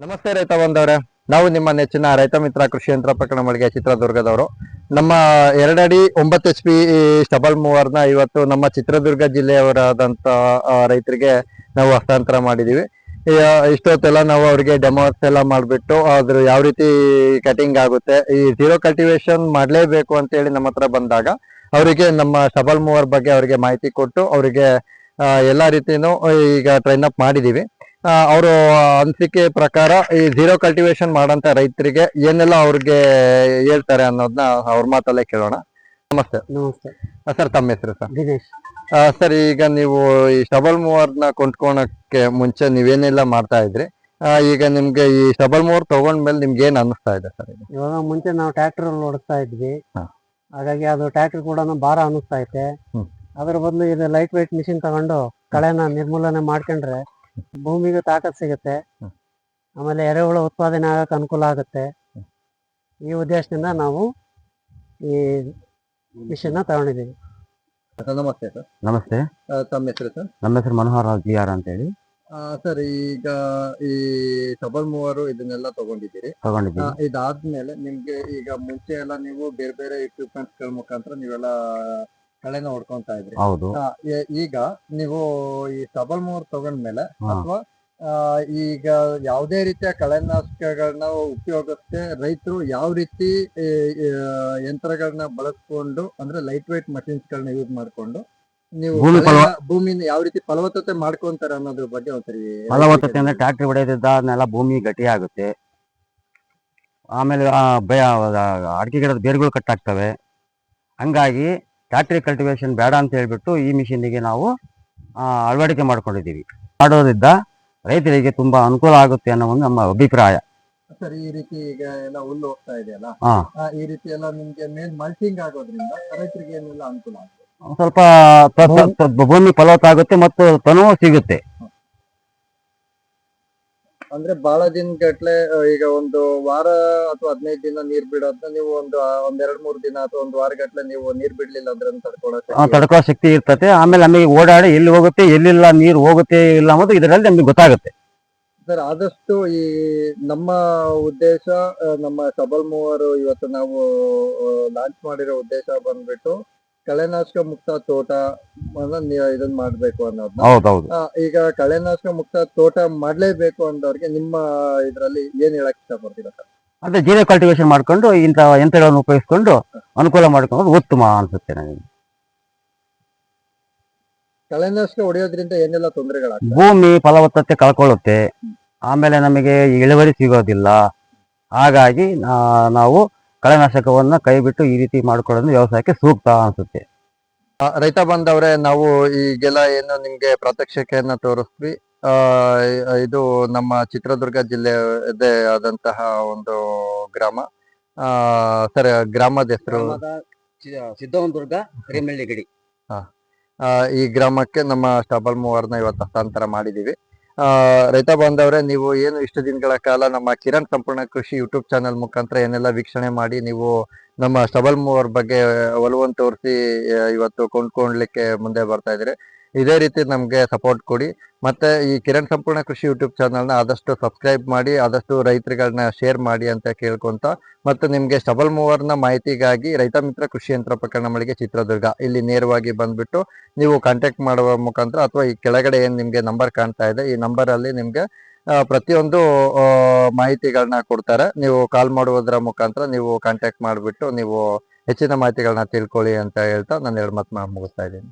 ನಮಸ್ತೆ ರೈತ ಬಂದವ್ರೆ. ನಾವು ನಿಮ್ಮ ನೆಚ್ಚಿನ ರೈತ ಮಿತ್ರ ಕೃಷಿ ಯಂತ್ರ ಪ್ರಕರಣ ಮಳಿಗೆ ಚಿತ್ರದುರ್ಗದವರು. ನಮ್ಮ ಎರಡಡಿ ಒಂಬತ್ತು ಎಚ್ ಪಿ ಸ್ಟಬಲ್ ಮೂವರ್ನ ಇವತ್ತು ನಮ್ಮ ಚಿತ್ರದುರ್ಗ ಜಿಲ್ಲೆಯವರಾದಂತ ಆ, ರೈತರಿಗೆ ನಾವು ಹಸ್ತಾಂತರ ಮಾಡಿದೀವಿ. ಇಷ್ಟೊತ್ತೆಲ್ಲ ನಾವು ಅವರಿಗೆ ಡೆಮೋಸ್ ಎಲ್ಲ ಮಾಡಿಬಿಟ್ಟು ಅದ್ರ ಯಾವ ರೀತಿ ಕಟಿಂಗ್ ಆಗುತ್ತೆ ಈ ಜೀರೋ ಕಲ್ಟಿವೇಶನ್ ಮಾಡಲೇಬೇಕು ಅಂತ ಹೇಳಿ ನಮ್ಮ ಹತ್ರ ಬಂದಾಗ ಅವರಿಗೆ ನಮ್ಮ ಸ್ಟಬಲ್ ಮೂವರ್ ಬಗ್ಗೆ ಅವರಿಗೆ ಮಾಹಿತಿ ಕೊಟ್ಟು ಅವರಿಗೆ ಎಲ್ಲ ರೀತಿಯೂ ಈಗ ಟ್ರೈನ್ ಅಪ್ ಮಾಡಿದೀವಿ. ಅವರು ಅನಿಸಿಕೆ ಪ್ರಕಾರ ಈ ಜೀರೋ ಕಲ್ಟಿವೇಶನ್ ಮಾಡಂತ ರೈತರಿಗೆ ಏನೆಲ್ಲ ಅವ್ರಿಗೆ ಹೇಳ್ತಾರೆ ಅನ್ನೋದನ್ನ ಅವ್ರ ಮಾತಲ್ಲೇ ಕೇಳೋಣ. ನಮಸ್ತೆ. ನಮಸ್ತೆ. ಸರ್ ತಮ್ಮ ಹೆಸರು ಸರ್? ದಿನೇಶ್. ಸರ್ ಈಗ ನೀವು ಈ ಶಬಲ್ ಮೂವರ್ನ ಕೊಂಡ್ಕೊಳಕ್ಕೆ ಮುಂಚೆ ನೀವೇನೆಲ್ಲ ಮಾಡ್ತಾ ಇದ್ರಿ? ಆ, ಈಗ ನಿಮ್ಗೆ ಈ ಶಬಲ್ ಮೂವರ್ ತಗೊಂಡ್ಮೇಲೆ ನಿಮ್ಗೆ ಏನ್ ಅನಿಸ್ತಾ ಇದೆ ಸರ್ ಇದು ಇವಾಗ ಮುಂಚೆ ನಾವು ಟ್ರ್ಯಾಕ್ಟರ್ ಅಲ್ಲಿ ಓಡಿಸ್ತಾ ಇದ್ವಿ. ಹಾ. ಹಾಗಾಗಿ ಅದು ಟ್ರ್ಯಾಕ್ಟರ್ ಕೂಡ ಭಾರ ಅನಿಸ್ತಾ ಐತೆ. ಹ್ಮ್. ಅದ್ರ ಬದಲು ಇದು ಲೈಟ್ ವೆಯ್ಟ್ ಮಿಷಿನ್ ತಗೊಂಡು ಕಳೆನ ನಿರ್ಮೂಲನೆ ಮಾಡ್ಕೊಂಡ್ರೆ ಭೂಮಿಗೆ ತಾಕತ್ ಸಿಗುತ್ತೆ. ಆಮೇಲೆ ಎರೆಹುಳ ಉತ್ಪಾದನೆ ಆಗಕ್ಕೆ ಅನುಕೂಲ ಆಗುತ್ತೆ. ಈ ಉದ್ದೇಶದಿಂದ ನಾವು ಈ ಮಿಷನ್ನ ತಗೊಂಡಿದ್ದೀವಿ. ನಮಸ್ತೆ ಸರ್. ನಮಸ್ತೆ. ತಮ್ಮ ಹೆಸರು ಸರ್? ನಮ್ಮ ಹೆಸರು ಮನೋಹರ್ ರಾವ್ ಜಿ ಆರ್ ಅಂತ ಹೇಳಿ ಸರ್ ಈಗ ಈ ಸಬಲ್ ಮೂವರು ಇದನ್ನೆಲ್ಲ ತಗೊಂಡಿದ್ದೀರಿ. ಆ, ತಗೊಂಡಿದ್ದೀವಿ ಇದಾದ್ಮೇಲೆ ನಿಮ್ಗೆ ಈಗ ಮುಂಚೆ ಎಲ್ಲ ನೀವು ಬೇರೆ ಬೇರೆ equipments ಗಳ ಮುಖಾಂತರ ನೀವೆಲ್ಲ ಕಳೆನ ಹೊಡ್ಕೊಂತ ಇದ್ರಿ. ಹೌದು. ಆ, ಈಗ ನೀವು ಈ ಸಬಲ್ ಮೂರ್ ತಗೊಂಡ್ಮೇಲೆ ಮೇಲೆ ಅಥವಾ ಈಗ ಯಾವುದೇ ರೀತಿಯ ಕಳೆನಾಶಕಗಳನ್ನ ಉಪಯೋಗಕ್ಕೆ ರೈತರು ಯಾವ ರೀತಿ ಈ, ಈ, ಯಂತ್ರಗಳನ್ನ ಬಳಸ್ಕೊಂಡು ಅಂದ್ರೆ ಲೈಟ್ weight ಮಷಿನ್ಸ್ ಗಳನ್ನ ಯೂಸ್ ಮಾಡ್ಕೊಂಡು ನೀವು ಭೂಮಿ ಕಳೆನ- ಭೂಮಿನ ಯಾವ ರೀತಿ ಫಲವತ್ತತೆ ಮಾಡ್ಕೊಂತಾರೆ ಅನ್ನೋದ್ರ ಬಗ್ಗೆ ಒಂದ್ಸರಿ ಫಲವತ್ತತೆ ಅಂದ್ರೆ ಟ್ರಾಕ್ಟರ್ ಹೊಡೆಯೋದ್ರಿಂದ ಅದನ್ನೆಲ್ಲ ಭೂಮಿ ಗಟ್ಟಿ ಆಗುತ್ತೆ. ಆಮೇಲೆ ಆ ಬೆ ಅಡಿಕೆ ಗಿಡದ ಬೇರುಗಳು ಕಟ್ಟಾಗ್ತವೆ ಹಂಗಾಗಿ ಟ್ರ್ಯಾಕ್ಟರಿ ಕಲ್ಟಿವೇಶನ್ ಬೇಡ ಅಂತ ಹೇಳ್ಬಿಟ್ಟು ಈ ಮಿಷಿನಿಗೆ ನಾವು ಆ, ಅಳವಡಿಕೆ ಮಾಡ್ಕೊಂಡಿದ್ದೀವಿ. ಮಾಡೋದ್ರಿಂದ ರೈತರಿಗೆ ತುಂಬಾ ಅನುಕೂಲ ಆಗುತ್ತೆ ಅನ್ನೋ ಒಂದು ನಮ್ಮ ಅಭಿಪ್ರಾಯ. ಸರ್ ಈ ರೀತಿ ಈಗ ಎಲ್ಲ ಹುಲ್ಲು ಹೋಗ್ತಾ ಇದೆಯಲ್ಲ? ಈ ರೀತಿ ಎಲ್ಲ ನಿಮ್ಗೆ ಮೇಲ್ ಮಲ್ಟಿಂಗ್ ಆಗೋದ್ರಿಂದ ರೈತರಿಗೆ ಏನೆಲ್ಲ ಅನುಕೂಲ ಆಗುತ್ತೆ ಸ್ವಲ್ಪ ಭೂಮಿ ಫಲವತ್ತಾಗುತ್ತೆ ಮತ್ತು ತನವು ಸಿಗುತ್ತೆ. ಅಂದ್ರೆ ಬಹಳ ದಿನ ಗಟ್ಲೆ ಈಗ ಒಂದು ವಾರ ಅಥವಾ ಹದಿನೈದು ದಿನ ನೀರ್ ಬಿಡೋದ್ನ ನೀವು ಒಂದು ಒಂದ್ ಎರಡ್ ಮೂರ್ ದಿನ ಅಥವಾ ಒಂದ್ ವಾರ ಗಟ್ಲೆ ನೀವು ನೀರ್ ಬಿಡ್ಲಿಲ್ಲ ಅಂದ್ರೆ ತಡ್ಕೊಳಕ್ಕೆ ತಡ್ಕೋ ಶಕ್ತಿ ಇರ್ತತೆ. ಆಮೇಲೆ ನಮಗೆ ಓಡಾಡಿ ಎಲ್ಲಿ ಹೋಗುತ್ತೆ ಎಲ್ಲಿಲ್ಲ ನೀರು ಹೋಗುತ್ತೆ ಇಲ್ಲ ಅನ್ನೋದು ಇದರಲ್ಲಿ ನಮ್ಗೆ ಗೊತ್ತಾಗುತ್ತೆ. ಸರ್ ಆದಷ್ಟು ಈ ನಮ್ಮ ಉದ್ದೇಶ ನಮ್ಮ ಸಬಲ್ ಮೂವರು ಇವತ್ತು ನಾವು ಲಾಂಚ್ ಮಾಡಿರೋ ಉದ್ದೇಶ ಬಂದ್ಬಿಟ್ಟು ಕಳೆನಾಶಕ ಮುಕ್ತ ತೋಟ ಇದನ್ನ ಮಾಡ್ಬೇಕು ಅನ್ನೋದು ಹೌದೌದು. ಆ, ಈಗ ಕಳೆನಾಶಕ ಮುಕ್ತ ತೋಟ ಮಾಡ್ಲೇಬೇಕು ಅಂದವ್ರಿಗೆ ನಿಮ್ಮ ಇದ್ರಲ್ಲಿ ಏನ್ ಹೇಳಕ್ ಇಷ್ಟಪಡ್ತೀರಾ ಸರ್? ಅದೇ ಜೀರೋ ಕಲ್ಟಿವೇಶನ್ ಮಾಡ್ಕೊಂಡು ಇಂಥ ಯಂತ್ರಗಳನ್ನು ಉಪಯೋಗಿಸ್ಕೊಂಡು ಅನುಕೂಲ ಮಾಡ್ಕೊಂಡು ಉತ್ತಮ ಅನ್ಸುತ್ತೆ ನನಗೆ. ಕಳೆನಾಶಕ ಹೊಡೆಯೋದ್ರಿಂದ ಏನೆಲ್ಲ ತೊಂದರೆಗಳಾಗ್ತವೆ ಭೂಮಿ ಫಲವತ್ತತೆ ಕಳ್ಕೊಳ್ಳುತ್ತೆ. ಆಮೇಲೆ ನಮಗೆ ಇಳುವರಿ ಸಿಗೋದಿಲ್ಲ. ಹಾಗಾಗಿ ನಾ- ನಾವು ಕಳೆನಾಶಕವನ್ನ ಕೈ ಬಿಟ್ಟು ಈ ರೀತಿ ಮಾಡ್ಕೊಳ್ಳೋದು ವ್ಯವಸಾಯಕ್ಕೆ ಸೂಕ್ತ ಅನ್ಸುತ್ತೆ. ಆ, ರೈತ ಬಂದವ್ರೆ ನಾವು ಈಗೆಲ್ಲ ಏನು ನಿಮ್ಗೆ ಪ್ರಾತ್ಯಕ್ಷಿಕೆಯನ್ನ ತೋರಿಸ್ವಿ ಆ ಇದು ನಮ್ಮ ಚಿತ್ರದುರ್ಗ ಜಿಲ್ಲೆದೇ ಆದಂತಹ ಒಂದು ಗ್ರಾಮ. ಆ ಸರ್ ಗ್ರಾಮದ ಹೆಸರು? ಸಿದ್ದವನದುರ್ಗ ಕರಿಮೆಳ್ಳಿ ಗಡಿ. ಆ, ಈ ಗ್ರಾಮಕ್ಕೆ ನಮ್ಮ ಸ್ಟಬಲ್ ಮೂವರ್ನ ಇವತ್ತು ಹಸ್ತಾಂತರ ಮಾಡಿದೀವಿ. ಆ ರೈತ ಬಾಂಧವ್ರೆ, ನೀವು ಏನು ಇಷ್ಟು ದಿನಗಳ ಕಾಲ ನಮ್ಮ ಕಿರಣ್ ಸಂಪೂರ್ಣ ಕೃಷಿ ಯೂಟ್ಯೂಬ್ ಚಾನಲ್ ಮುಖಾಂತರ ಏನೆಲ್ಲ ವೀಕ್ಷಣೆ ಮಾಡಿ, ನೀವು ನಮ್ಮ ಸ್ಟಬಲ್ ಮೂವರ್ ಬಗ್ಗೆ ಒಲವನ್ನು ತೋರಿಸಿ ಇವತ್ತು ಕೊಂಡ್ಕೊಳ್ಲಿಕ್ಕೆ ಮುಂದೆ ಬರ್ತಾ ಇದ್ದೀರಿ. ಇದೇ ರೀತಿ ನಮಗೆ ಸಪೋರ್ಟ್ ಕೊಡಿ. ಮತ್ತೆ ಈ ಕಿರಣ್ ಸಂಪೂರ್ಣ ಕೃಷಿ ಯೂಟ್ಯೂಬ್ ಚಾನಲ್ನ ಆದಷ್ಟು ಸಬ್ಸ್ಕ್ರೈಬ್ ಮಾಡಿ, ಆದಷ್ಟು ರೈತರುಗಳನ್ನ ಶೇರ್ ಮಾಡಿ ಅಂತ ಕೇಳ್ಕೊತ, ಮತ್ತು ನಿಮಗೆ ಸ್ಟಬಲ್ ಮೂವರ್ನ ಮಾಹಿತಿಗಾಗಿ ರೈತ ಮಿತ್ರ ಕೃಷಿ ಯಂತ್ರ ಪ್ರಕರಣ ಮಳಿಗೆ ಚಿತ್ರದುರ್ಗ. ಇಲ್ಲಿ ನೇರವಾಗಿ ಬಂದ್ಬಿಟ್ಟು ನೀವು ಕಾಂಟ್ಯಾಕ್ಟ್ ಮಾಡುವ ಮುಖಾಂತರ ಅಥವಾ ಈ ಕೆಳಗಡೆ ಏನು ನಿಮಗೆ ನಂಬರ್ ಕಾಣ್ತಾ ಇದೆ, ಈ ನಂಬರ್ ಅಲ್ಲಿ ನಿಮ್ಗೆ ಪ್ರತಿಯೊಂದು ಮಾಹಿತಿಗಳನ್ನ ಕೊಡ್ತಾರೆ. ನೀವು ಕಾಲ್ ಮಾಡುವುದರ ಮುಖಾಂತರ ನೀವು ಕಾಂಟ್ಯಾಕ್ಟ್ ಮಾಡಿಬಿಟ್ಟು ನೀವು ಹೆಚ್ಚಿನ ಮಾಹಿತಿಗಳನ್ನ ತಿಳ್ಕೊಳ್ಳಿ ಅಂತ ಹೇಳ್ತಾ ನಾನು ಎರಡು ಮಾತು ಮುಗಿಸ್ತಾ ಇದ್ದೀನಿ.